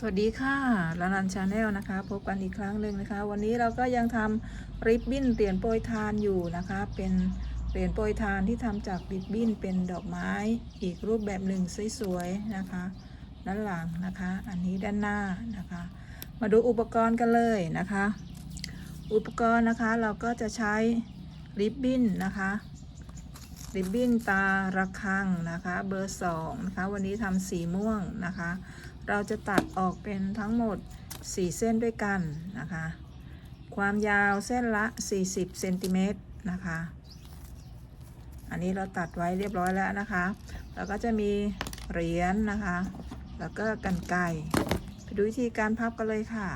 สวัสดีค่ะลานันชาแนลนะคะ พบกันอีกครั้งหนึ่งนะคะ วันนี้เราก็ยังทำริบบิ้นเหรียญโปรยทานอยู่นะคะ เป็นเหรียญโปรยทานที่ทำจากริบบิ้นเป็นดอกไม้อีกรูปแบบหนึ่งสวยๆนะคะ ด้านหลังนะคะ อันนี้ด้านหน้านะคะ มาดูอุปกรณ์กันเลยนะคะ อุปกรณ์นะคะเราก็จะใช้ริบบิ้นนะคะริบบิ้นตาระฆังนะคะ เบอร์สองนะคะ วันนี้ทำสีม่วงนะคะ เราจะตัดออกเป็นทั้งหมด 4 เส้นด้วยกันนะคะ ความยาวเส้นละ 40เซนติเมตรนะคะ อันนี้เราตัดไว้เรียบร้อยแล้วนะคะแล้วก็จะมีเหรียญนะคะ แล้วก็กันไกไปดูวิธีการพับกันเลยค่ะ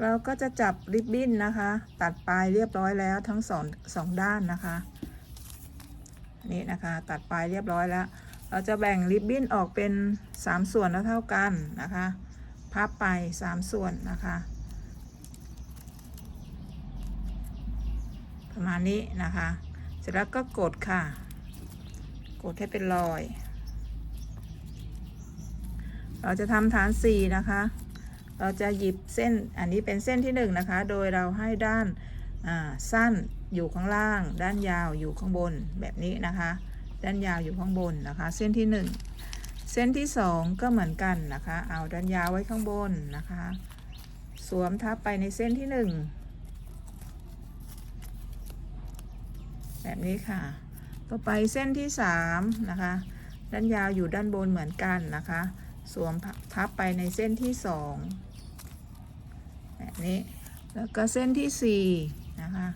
เราก็จะจับริบบิ้นนะคะ ตัดปลายเรียบร้อยแล้วทั้งสองสองด้านนะคะ นี่นะคะตัดปลายเรียบร้อยแล้ว เราจะแบ่งริบบิ้นออกเป็น 3 ส่วนเท่ากันนะคะ พับไป 3 ส่วนนะคะ ประมาณนี้นะคะ เสร็จแล้วก็กดค่ะ กดให้เป็นรอย เราจะทำฐาน 4 นะคะ เราจะหยิบเส้น อันนี้เป็นเส้นที่ 1 นะคะ โดยเราให้ด้านสั้นอยู่ข้างล่าง ด้านยาวอยู่ข้างบนแบบนี้นะคะ ด้านยาวอยู่ข้างบนนะคะ เส้นที่ 1 เส้นที่ 2 ก็เหมือนกันนะคะ เอาด้านยาวไว้ข้างบนนะคะ สวมทับไปในเส้นที่ 1 แบบนี้ค่ะ ต่อไปเส้นที่ 3 นะคะ ด้านยาวอยู่ด้านบนเหมือนกันนะคะ สวมทับไปในเส้นที่ 2 แบบนี้ แล้วก็เส้นที่ 4 นะคะ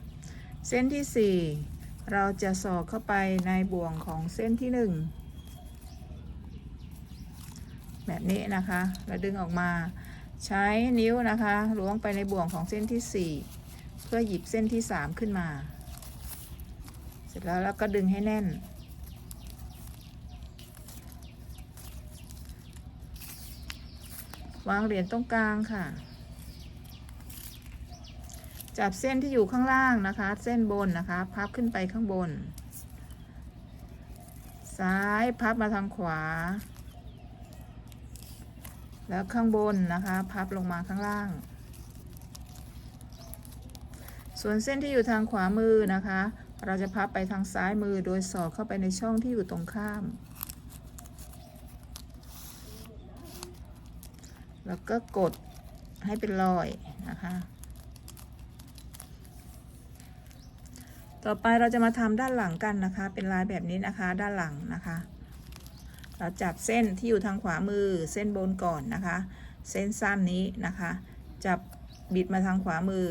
เส้นที่ 4 เราจะสอดเข้าไปในบ่วงของเส้นที่1แบบนี้นะคะเราดึงออกมาใช้นิ้วนะคะล้วงไปในบ่วงของเส้นที่ 4 เพื่อหยิบเส้นที่ 3 ขึ้นมา เสร็จแล้วแล้วก็ดึงให้แน่น วางเหรียญตรงกลางค่ะ จับเส้นที่อยู่ข้างล่างนะคะ เส้นบนนะคะ พับขึ้นไปข้างบน ซ้ายพับมาทางขวา แล้วข้างบนนะคะ พับลงมาข้างล่าง ส่วนเส้นที่อยู่ทางขวามือนะคะ เราจะพับไปทางซ้ายมือโดยสอดเข้าไปในช่องที่อยู่ตรงข้าม แล้วก็กดให้เป็นรอยนะคะ ต่อไปเราจะมาทำด้านหลังกันนะคะ เป็นลายแบบนี้นะคะ ด้านหลังนะคะ เราจับเส้นที่อยู่ทางขวามือเส้นบนก่อนนะคะ เส้นสั้นนี้นะคะ จับบิดมาทางขวามือ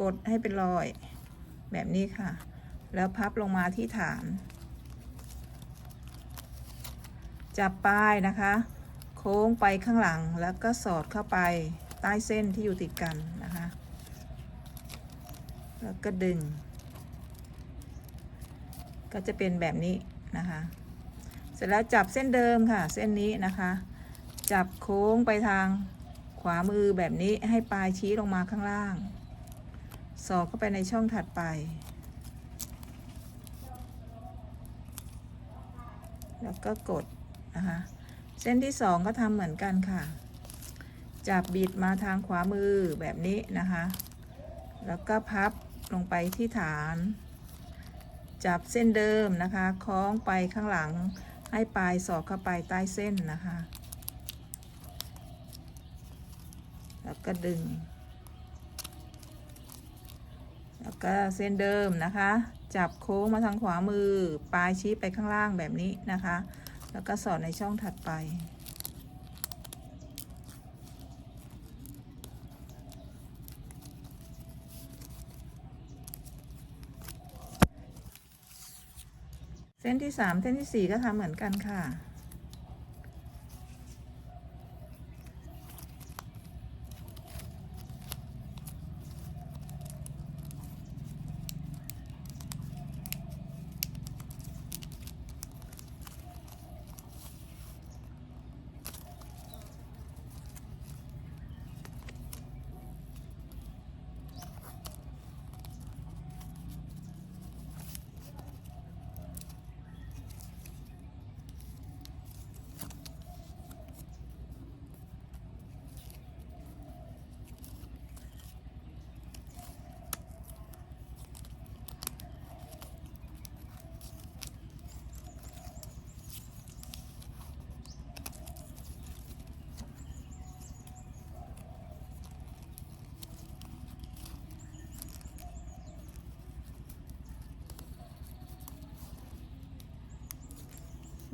กดให้เป็นรอย แบบนี้ค่ะ แล้วพับลงมาที่ฐาน จับปลายนะคะ โค้งไปข้างหลังแล้วก็สอดเข้าไปใต้เส้นที่อยู่ติดกันนะคะ แล้วก็ดึง ก็จะเป็นแบบนี้นะคะ เสร็จแล้วจับเส้นเดิมค่ะ เส้นนี้นะคะ จับโค้งไปทางขวามือแบบนี้ให้ปลายชี้ลงมาข้างล่าง สอดเข้าไปในช่องถัดไป แล้วก็กดนะคะ เส้นที่สองก็ทำเหมือนกันค่ะ จับบิดมาทางขวามือแบบนี้นะคะ แล้วก็พับลงไปที่ฐาน จับเส้นเดิมนะคะคล้องไปข้างหลังให้ปลายสอดเข้าไปใต้เส้นนะคะ แล้วก็ดึง แล้วก็เส้นเดิมนะคะ จับโค้งมาทางขวามือ ปลายชี้ไปข้างล่างแบบนี้นะคะ แล้วก็สอดในช่องถัดไป เส้นที่สามเส้นที่สี่ก็ทำเหมือนกันค่ะ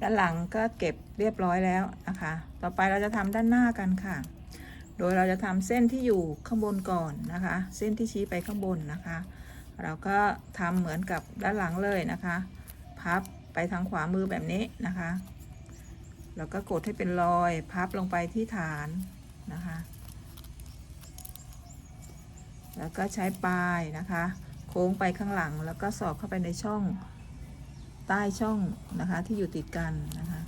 ด้านหลังก็เก็บเรียบร้อยแล้วนะคะ ต่อไปเราจะทำด้านหน้ากันค่ะ โดยเราจะทำเส้นที่อยู่ข้างบนก่อนนะคะ เส้นที่ชี้ไปข้างบนนะคะ เราก็ทำเหมือนกับด้านหลังเลยนะคะ พับไปทางขวามือแบบนี้นะคะ แล้วก็กดให้เป็นรอยพับลงไปที่ฐานนะคะ แล้วก็ใช้ปลายนะคะ โค้งไปข้างหลังแล้วก็สอดเข้าไปในช่อง ใต้ช่องนะคะที่อยู่ติดกันนะคะ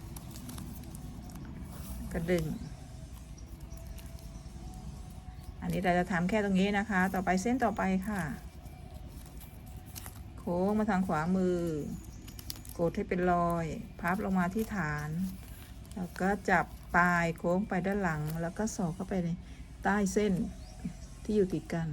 กระดึง อันนี้เราจะทำแค่ตรงนี้นะคะ ต่อไปเส้นต่อไปค่ะ โค้งมาทางขวามือ กดให้เป็นรอย พับลงมาที่ฐาน แล้วก็จับปลายโค้งไปด้านหลัง แล้วก็สอดเข้าไปในใต้เส้นที่อยู่ติดกัน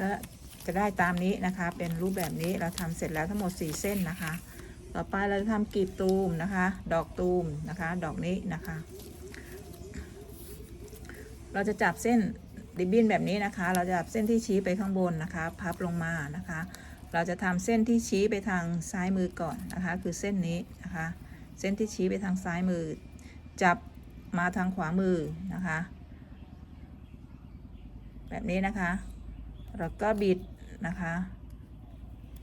ก็จะได้ตามนี้นะคะ เป็นรูปแบบนี้เราทำเสร็จแล้วทั้งหมด 4 เส้นนะคะ ต่อไปเราจะทำกลีบตูมนะคะ ดอกตูมนะคะ ดอกนี้นะคะ เราจะจับเส้นริบบิ้นแบบนี้นะคะ เราจะจับเส้นที่ชี้ไปข้างบนนะคะ พับลงมานะคะ เราจะทำเส้นที่ชี้ไปทางซ้ายมือก่อนนะคะ คือเส้นนี้นะคะ เส้นที่ชี้ไปทางซ้ายมือ จับมาทางขวามือนะคะ แบบนี้นะคะ แล้วก็บิดนะคะ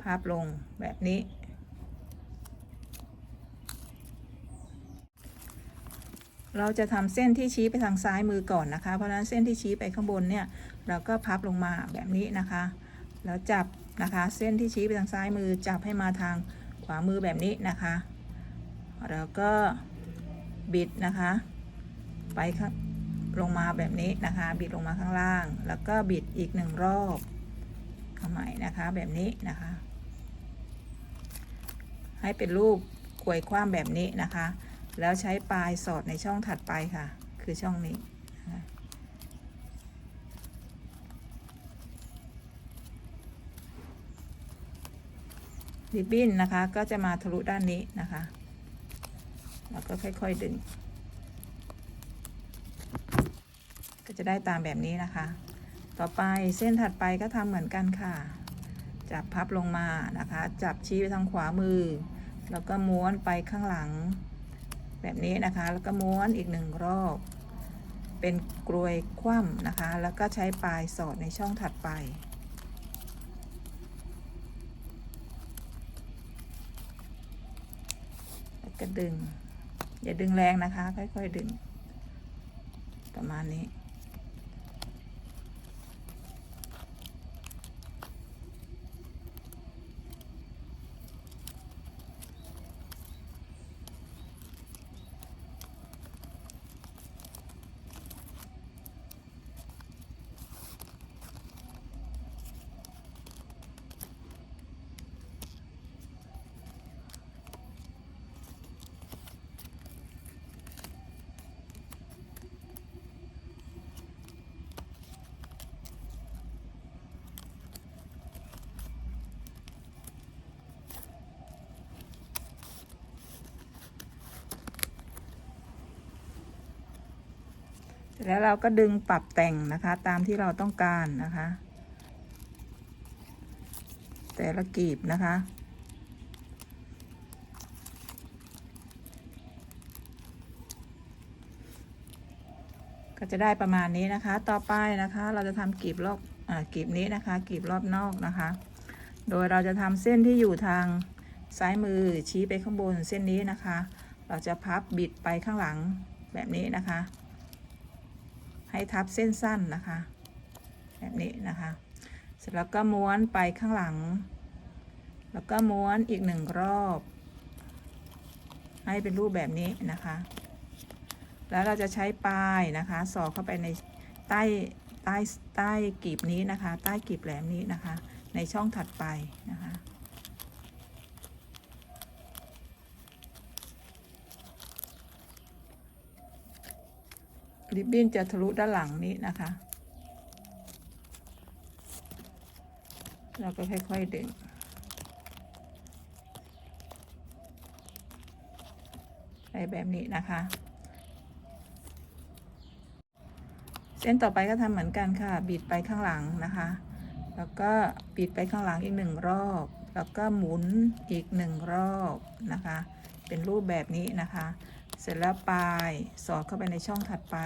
พับลงแบบนี้ เราจะทำเส้นที่ชี้ไปทางซ้ายมือก่อนนะคะ เพราะฉะนั้นเส้นที่ชี้ไปข้างบนเนี่ย เราก็พับลงมาแบบนี้นะคะ แล้วจับนะคะ เส้นที่ชี้ไปทางซ้ายมือจับให้มาทางขวามือแบบนี้นะคะ แล้วก็บิดนะคะ ไปข้าง ลงมาแบบนี้นะคะ บิดลงมาข้างล่าง แล้วก็บิดอีกหนึ่งรอบเข้าใหม่นะคะแบบนี้นะคะ ให้เป็นรูปกวยคว้ามแบบนี้นะคะ แล้วใช้ปลายสอดในช่องถัดไปค่ะ คือช่องนี้ริบบิ้นนะคะก็จะมาทะลุด้านนี้นะคะ แล้วก็ค่อย ๆ ดึง ก็จะได้ตามแบบนี้นะคะ ต่อไปเส้นถัดไปก็ทำเหมือนกันค่ะ จับพับลงมานะคะ จับชี้ไปทางขวามือ แล้วก็ม้วนไปข้างหลัง แบบนี้นะคะ แล้วก็ม้วนอีกหนึ่งรอบ เป็นกลวยคว่ำนะคะ แล้วก็ใช้ปลายสอดในช่องถัดไปแล้วก็ดึง อย่าดึงแรงนะคะ ค่อย ๆ ดึง ประมาณนี้ แล้วเราก็ดึงปรับแต่งนะคะตามที่เราต้องการนะคะ แต่ละกีบนะคะ ก็จะได้ประมาณนี้นะคะ ต่อไปนะคะ เราจะทำกีบรอบอ่ากีบนี้นะคะ กีบรอบนอกนะคะ โดยเราจะทำเส้นที่อยู่ทางซ้ายมือชี้ไปข้างบนเส้นนี้นะคะ เราจะพับบิดไปข้างหลังแบบนี้นะคะ ให้ทับเส้นสั้นนะคะ แบบนี้นะคะ เสร็จแล้วก็ม้วนไปข้างหลัง แล้วก็ม้วนอีกหนึ่งรอบ ให้เป็นรูปแบบนี้นะคะ แล้วเราจะใช้ปลายนะคะสอดเข้าไปในใต้ใต้ใต้กีบนี้นะคะ ใต้กีบแหลมนี้นะคะ ในช่องถัดไปนะคะ ริบบิ้นจะทะลุด้านหลังนี้นะคะ เราก็ค่อยๆดึงไปแบบนี้นะคะ เส้นต่อไปก็ทำเหมือนกันค่ะ บิดไปข้างหลังนะคะ แล้วก็บิดไปข้างหลังอีกหนึ่งรอบ แล้วก็หมุนอีกหนึ่งรอบนะคะ เป็นรูปแบบนี้นะคะ เสร็จแล้วปลายสอดเข้าไปในช่องถัดไป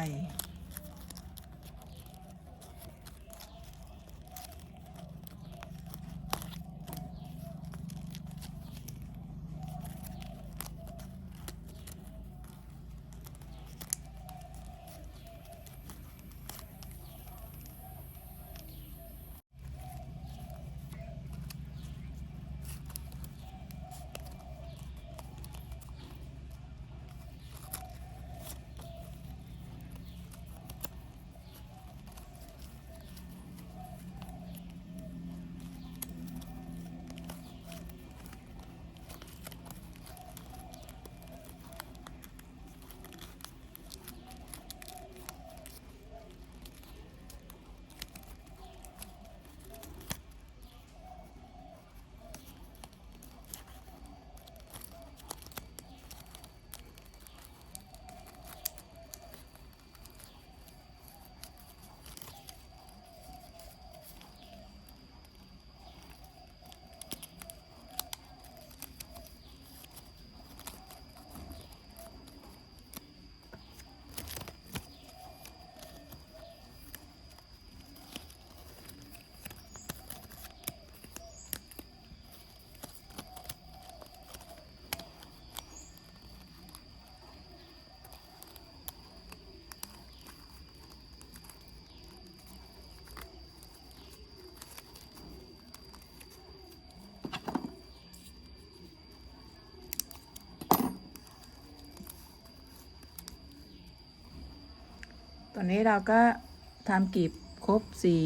อนนี้เราก็ทำกีบครบสี่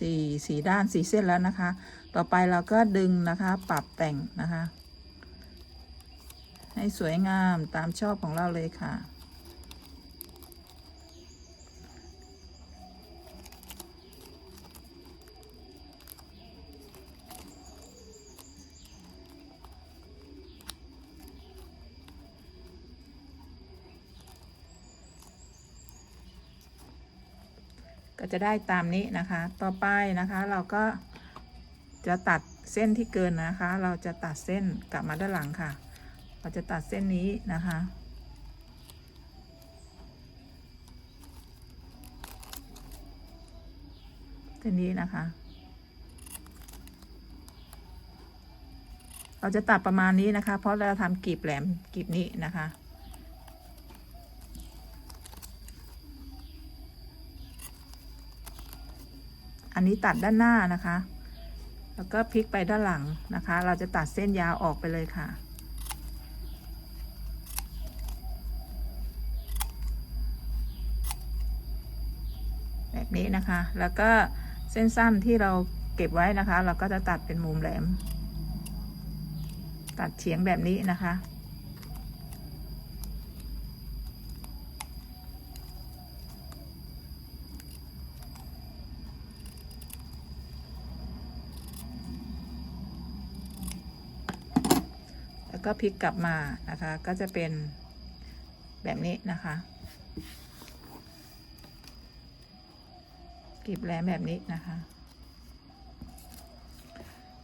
สี่สี่ด้านสี่เส้นแล้วนะคะ ต่อไปเราก็ดึงนะคะ ปรับแต่งนะคะ ให้สวยงามตามชอบของเราเลยค่ะ ก็จะได้ตามนี้นะคะ ต่อไปนะคะเราก็จะตัดเส้นที่เกินนะคะ เราจะตัดเส้นกลับมาด้านหลังค่ะ เราจะตัดเส้นนี้นะคะ เส้นนี้นะคะ เราจะตัดประมาณนี้นะคะ เพราะเราทำกลีบแหลมกลีบนี้นะคะ นนี้ตัดด้านหน้านะคะ แล้วก็พลิกไปด้านหลังนะคะ เราจะตัดเส้นยาวออกไปเลยค่ะ แบบนี้นะคะ แล้วก็เส้นสั้นที่เราเก็บไว้นะคะ เราก็จะตัดเป็นมุมแหลม ตัดเฉียงแบบนี้นะคะ แล้วก็พลิกกลับมานะคะ ก็จะเป็นแบบนี้นะคะกลีบแหลมแบบนี้นะคะ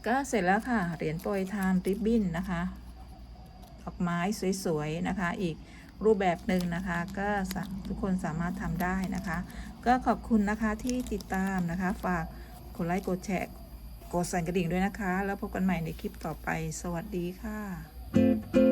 ก็เสร็จแล้วค่ะ เหรียญโปรยทานริบบิ้นนะคะดอกไม้สวยๆนะคะ อีกรูปแบบหนึ่งนะคะ ก็ทุกคนสามารถทำได้นะคะ ก็ขอบคุณนะคะที่ติดตามนะคะ ฝากกดไลค์กดแชร์กดสั่นกระดิ่งด้วยนะคะ แล้วพบกันใหม่ในคลิปต่อไป สวัสดีค่ะ Thank you.